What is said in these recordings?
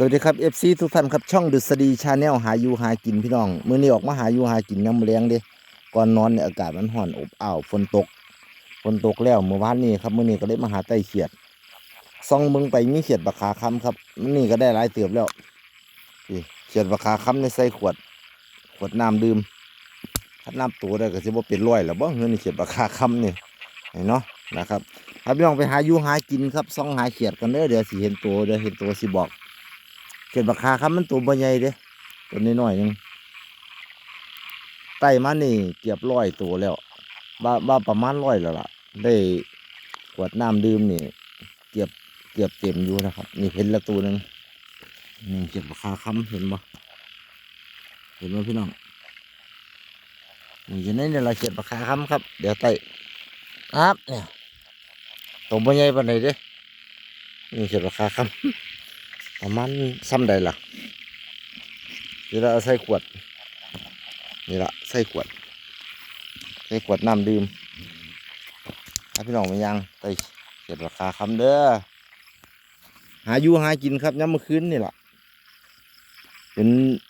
สวัสดีครับ FC ทุกท่านครับช่องดุษฎีชาแนลหาอยู่หากินพี่น้องมื้อนี้ออกมาหาอยู่หากินยามมื้อแลงเด้ก่อนนอนเนี่ยอากาศมันร้อนอบอ้าวฝนตกฝนตกแล้วเมื่อวานนี้ครับมื้อนี้ก็ได้มาหาไต้เขียดซ่องเบิ่งไปมีเขียดบักขาค้ำครับมื้อนี้ก็ได้หลายเติบแล้วเขียดบักขาค้ำในใส่ขวด ขวดน้ำดื่มถ้าน้ำตัวได้ก็สิบ่เป็นร้อยแล้วบ่เงินเขียดบักขาค้ำนี่เนเนาะนะครับถ้าพี่น้องไปหาอยู่หากินครับซ่องหาเขียดกันเด้อเดี๋ยวสิเห็นตัวเดี๋ยวเห็นตัวสิบอก ดบักคาครับมันตัวบ่ใหญ่เด้ตัวน้อยๆหนึงไต่มานี่เกือบร้อยตัวแล้วว่าว่าประมาณร้อยแล้วล่ะ ได้ขวดน้ำดื่มนี่เกือบเกือบเต็มอยู่นะครับ นี่เห็นละตัวหนึงนี่เขียดบักคาค้ำเห็นบ่เห็นไหมพี่น้องนี่อยู่ในนี่เราเขียดบักคาค้ำครับ เดี๋ยวไต่ครับเนี่ยตัวบ่ใหญ่ปานใดเด้นี่เขียดบักคาค้ำ ประมาณซ้ำใดล่ะนี่ละใส่ขวด นี่ละใส่ขวด ใส่ขวดน้ำดื่มให้พี่น้องมายังไปเก็บราคาคำเด้อ หาอยู่หากินครับย้ำเมื่อคืนนี่แหละเป็น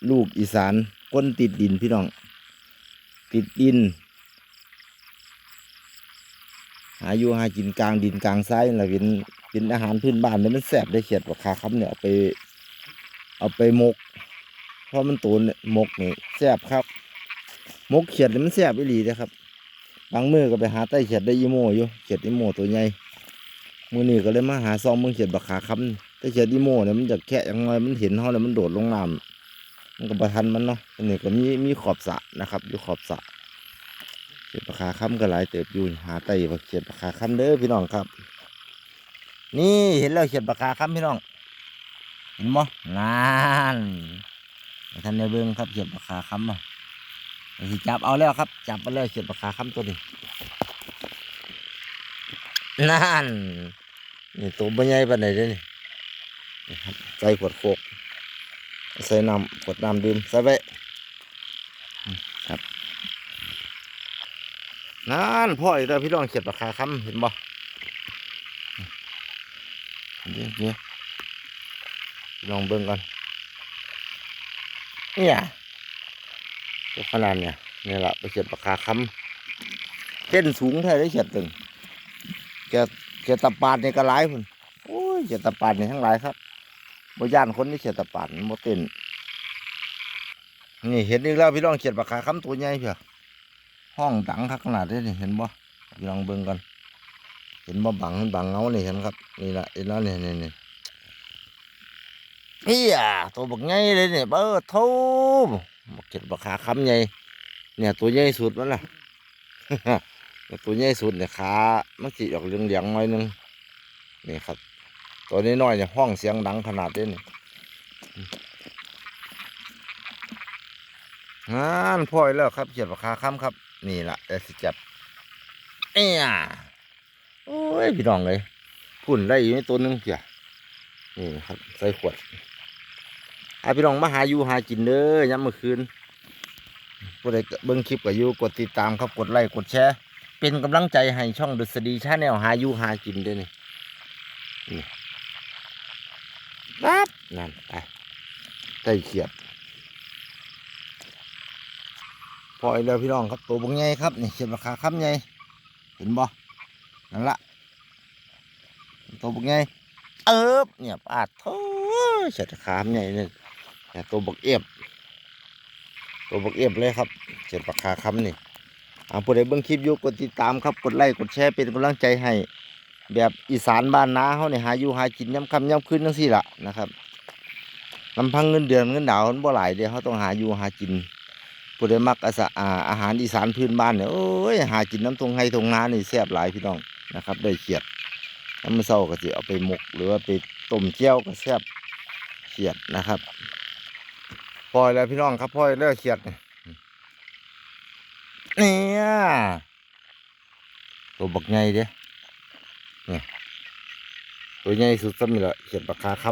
ลูกอีสานก้นติดดินพี่น้อง ติดดิน หาอยู่หากินกลางดินกลางทรายละเป็น เป็นอาหารพื้นบ้านเนี่ยมันแสบได้เขียดว่าคาคำเนี่ยเอาไป เอาไปมก เพราะมันตูนเนี่ยมกนี่แสบครับ มกเขียดเนี่ยมันแสบอีหลีนะครับ บางมือก็ไปหาใต้เขียดได้ยีโมอยู่เขียดอีโมตัวใหญ่มือนี้ก็เลยมาหาซองมึงเขียดบักขาคำแต่เขียดอีโมเนี่ยมันจะแค่ยังไงมันเห็นเขาแล้วมันโดดลงน้ำมันก็ประทันมันเนาะอันนี้ก็มีมีขอบสะนะครับอยู่ขอบสะเขียดปลาคาค่ำก็หลายเติบอยู่หาไต่ปลาเขียดปลาคาค่ำเด้อพี่น้องครับ นี่เห็นแล้วเขียดปลาคาค่ำพี่น้อง เห็นบ่งานท่านในเบิ้งครับเขียดปลาคาค่ำอะเดี๋ยวสิจับเอาแล้วครับ จับเอาแล้วเขียดปลาคาค่ำตัวนี้นั่นนี่ตัวใหญ่ปานใดเด้นี่นี่ครับใส่ขวดโคกใส่น้ำขวดน้ำดื่มใส่ไปครับนั่นพ่ออีกแล้วพี่น้องเขียดปากคาค้ำเห็นบ่ เดี๋ยวเดี๋ยวลองเบิ่งก่อนเนี่ยตัวขนาดเนี่ยนี่แหละไปเขียดปากคาค้ำเต้นสูงแท้ได้เขียดตึงเขียดเขียดตะปาดนี่ก็หลายพุ่นโอ้ยเขียดตะปาดนี่ทั้งหลายครับบ่ย่านคนที่เขียดตะปาดมันบ่เต้นนี่เห็นอีกแล้วพี่น้องเขียดปากคาค้ำตัวใหญ่เพียห้องดังคักขนาดนี้เห็นบ่ลองเบิ่งกัน เห็นบ่บังบังเงานี่เห็นครับนี่ละเห็นแล้วนี่นี่นี่เฮียตัวบักใหญ่เลยเนี่ยเบ้อโทูบักเก็ดบักขาคำใหญ่เนี่ยตัวใหญ่สุดมันล่ะตัวใหญ่สุดเนี่ยขามันสิออกเหลืองๆหน่อยหนึงนี่ครับ ตัวนี้น้อยเนี่ยห้องเสียงดังขนาดนี้นี่งานพ่อยแล้วครับเขียดบักขาคำครับ นี่ละแต่สิจับเอ้ย โอ้ยพี่น้องเลยพุ่นได้อยู่ในตัวหนึงเพียนี่ครับ ใส่ขวดไอพี่น้องมาหาอยู่หากินเด้อย้ำเมื่อคืนผู้ใดเบิ่งคลิปกับอยู่กดติดตามครับกดไลค์กดแชร์เป็นกำลังใจให้ช่องดุษฎีชาแนลหาอยู่หากินเด้อนี่นี่ปั๊บนั่นไปใส่เขียดพออีกแล้วพี่น้องครับตัวบงใหญ่ครับนี่เขียนราคาคำใหญ่เห็นบ่ นั่นละตัวบงใหญ่เอิบเนี่ยปาดเขียนราคาคำใหญ่เนี่ยเนี่ยตัวบกเอียบตัวบกเอียบเลยครับเขียนราคาคำนี่เอาผู้ใดเบิ่งคลิปอยู่กดติดตามครับกดไลค์กดแชร์เป็นกำลังใจให้ แบบอีสานบ้านนาเขาเนี่ยหาอยู่หากินย้ำคำย้ำคืนจังซี่ละนะครับลำพังเงินเดือนเงินดาวมันบ่หลายเดียวเขาต้องหาอยู่หากินผู้ใดมักอาอาอาหารอีสานพื้นบ้านเนี่ยโอ้ยหากินน้ำทงไห้ทงนานี่แซ่บหลายพี่น้อง นะครับ ได้เขียดน้ำมันเศร้าก็จะเอาไปหมก หรือว่าไปต้มเจียวก็แซ่บเขียดนะครับปล่อยแล้วพี่น้องครับปล่อยแล้วเขียดเนี่ยตัวบักใหญ่เด้เนี่ยตัวใหญ่สุดสมิละเขียดปากคาค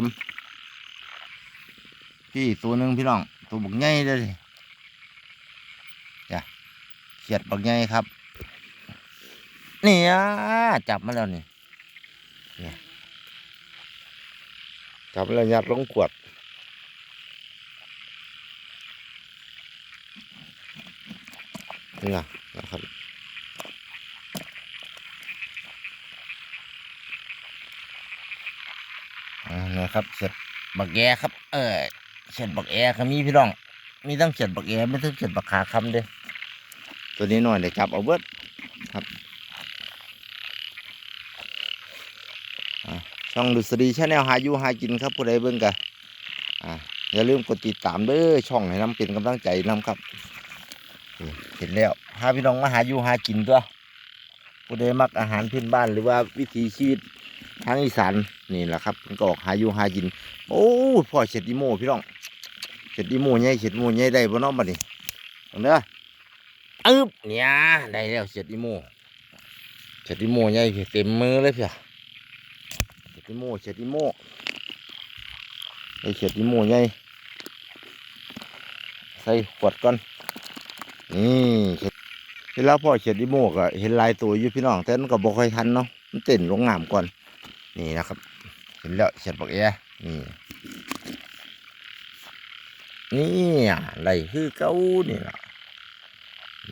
ำพี่ตัวหนึ่งพี่น้อง ตัวบักใหญ่เลยเขียดบักใหญ่ครับ เนี่ยจับมาแล้วนี่เนี่ยจับแล้วยัดลงขวดนี่นะนะครับนะครับเสร็จบักแอครับ เออเสร็จบักแอครับมีพี่น้อง มีทั้งเสร็จบักแอไม่ทั้งเสร็จบักขาคำเด้ตัวนี้หน่อยเดี๋ยวจับเอาเบิด ช่องดุษฎีชาแนลหาอยู่หากินครับผู้ใดเบิ่งกันอ่าอย่าลืมกดติดตามเด้อช่องให้น้ำเป็นกำลังใจน้ำครับเห็นแล้วพาพี่น้องมาหาอยู่หากินตัวผู้ใดมักอาหารพื้นบ้านหรือว่าวิถีชีวิตทางอีสานนี่แหละครับเพิ่นก็ออกหาอยู่หากิน โอ้พ่อเฉดดิโมพี่น้องเฉดดิโมใหญ่เฉดดิโมใหญ่ได้บ่น้องบัดนี้เอาเด้ออึ๊บเนี่ยได้แล้วเฉดดิโมเฉดดิโมใหญ่เพียเต็มมือเลยเพีย เฉดดิโมเฉดดิโมไอเฉดดิโมใหญ่ใส่ขวดก่อนนี่เห็นเวลาพ่อเขียนดิโมกอเห็นลายตัวอยู่พี่น้องแต่มันก็บอกค่อยทันเนาะมันเต้นลงน้ำก่อน นี่นะครับ เห็นแล้วเขียนบอกแอนี่นี่อะไรคือเก้านี่ล่ะ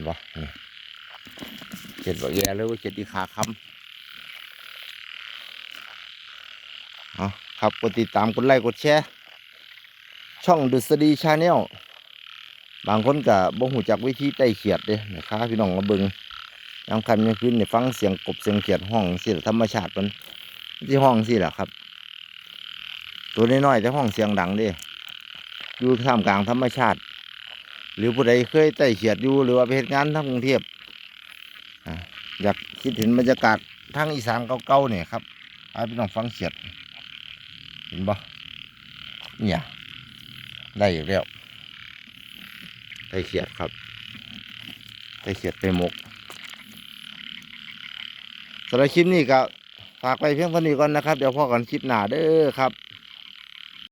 บ่นี่เขียนบอกแอเลยว่าเขียดอีขาคำเอา ครับกดติดตามกดไลค์กดแชร์ช่องดุษฎีชาแนลบางคนก็บ่หูจักวิธีไต่เขียดเด้นะครับพี่น้องมาเบิงยามค่ำยามคืนเนี่ยฟังเสียงกบเสียงเขียดห้องสิธรรมชาติมันที่ห้องสิแหละครับ ตัวน้อยๆแต่ห้องเสียงดังเด้อยู่ท่ามกลางธรรมชาติ หรือผู้ใดเคยไต่เขียดอยู่หรือว่าไปเฮ็ดงานทางกรุงเทพออยากคิดเห็นบรรยากาศทางอีสานเก่าๆเนี่ยครับให้พี่น้องฟังเขียด เห็นบ่เนี่ยได้อยู่แล้วไก่เขียดครับไก่เขียดไปหมกสำหรับคลิปนี้ก็ฝากไปเพียงเท่านี้ก่อนนะครับ เดี๋ยวพอกันคลิปหน้าเด้อครับ